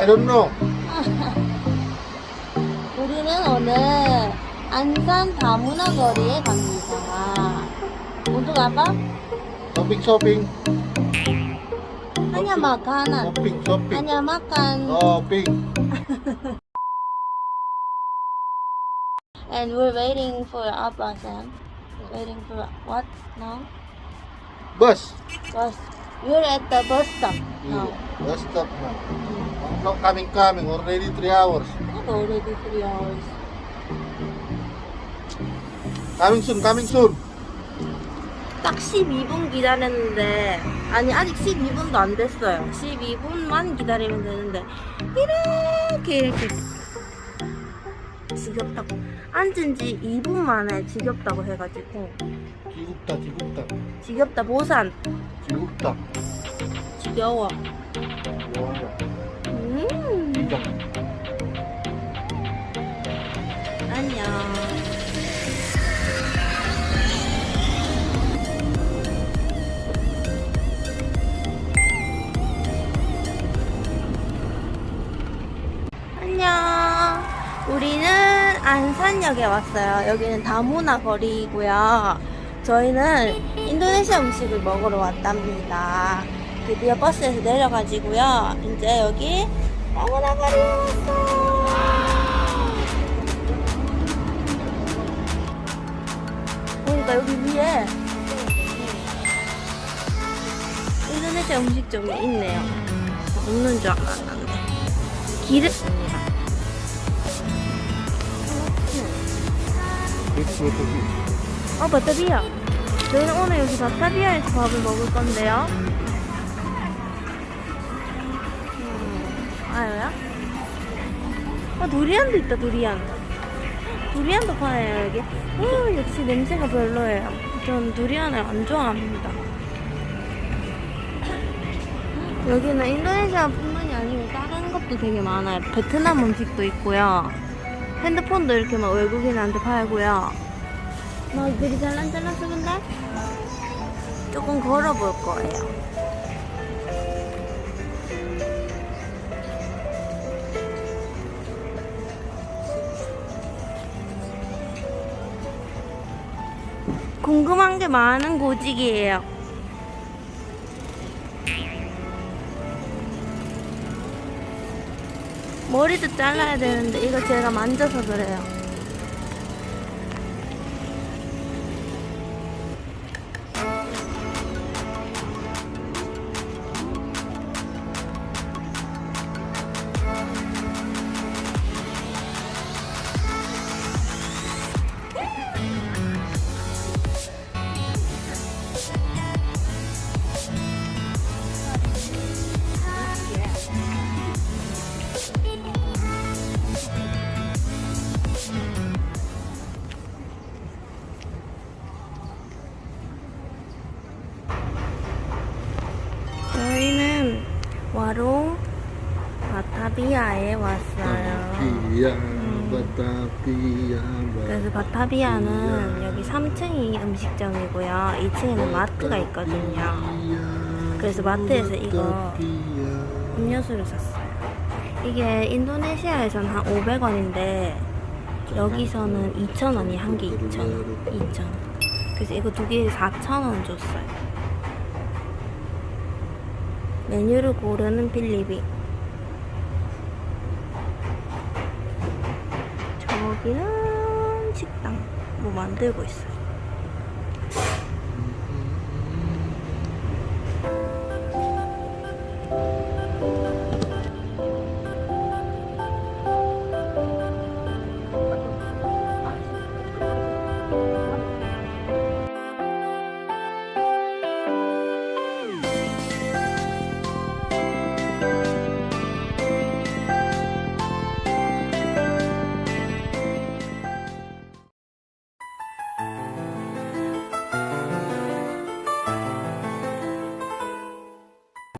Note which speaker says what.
Speaker 1: I don't know.
Speaker 2: 우리는 오늘 안산 다문화 거리에 갑니다. 모두 가봐?
Speaker 1: Shopping, shopping.
Speaker 2: Hanya makanan.
Speaker 1: Shopping, shopping.
Speaker 2: Hanya makan.
Speaker 1: Shopping.
Speaker 2: And we're waiting for Abba Sam. Waiting for what now?
Speaker 1: Bus.
Speaker 2: Bus. We're at the bus stop now.
Speaker 1: Bus stop now. No, coming, coming. Already three hours.
Speaker 2: Not already three hours.
Speaker 1: Coming soon, coming soon.
Speaker 2: 딱 12분 기다렸는데 아니 아직 12분도 안 됐어요 12분만 기다리면 되는데 이렇게 이렇게 지겹다고 앉은 지 2분 만에 지겹다고 해가지고
Speaker 1: 지국다, 지국다.
Speaker 2: 지겹다 보산.
Speaker 1: 지국다.
Speaker 2: 지겨워.
Speaker 1: 와,
Speaker 2: 음.
Speaker 1: 지겹.
Speaker 2: 안녕. 안녕. 우리는 안산역에 왔어요. 여기는 다문화 거리이고요 저희는 인도네시아 음식을 먹으러 왔답니다 드디어 버스에서 내려가지고요 이제 여기 거리에 왔어요 보니까 여기 위에 인도네시아 음식점이 있네요. 없는 줄 알았는데.
Speaker 1: it is.
Speaker 2: 어 바타비아. 저희는 오늘 여기 바타비아에서 밥을 먹을 건데요. 음, 아요야? 아 두리안도 있다 두리안. 두리안도 파네요 여기. 음, 역시 냄새가 별로예요. 전 두리안을 안 좋아합니다. 여기는 인도네시아 뿐만이 아니고 다른 것도 되게 많아요. 베트남 음식도 있고요. 핸드폰도 이렇게 막 외국인한테 팔고요. 막 이들이 잘란잘란 쓰는데 조금 걸어볼 거예요. 궁금한 게 많은 고직이에요. 머리도 잘라야 되는데 이거 제가 만져서 그래요. 와롱 바타비아에 왔어요.
Speaker 1: Batavia, Batavia,
Speaker 2: 그래서 바타비아는 여기 3층이 음식점이고요. 2층에는 마트가 있거든요. 그래서 마트에서 이거 음료수를 샀어요. 이게 인도네시아에서는 한 500원인데 여기서는 2,000원이 한 개 2,000원. 2,000원. 그래서 이거 두 개에 4,000원 줬어요. 메뉴를 고르는 필리핀. 저기는 식당 뭐 만들고 있어요.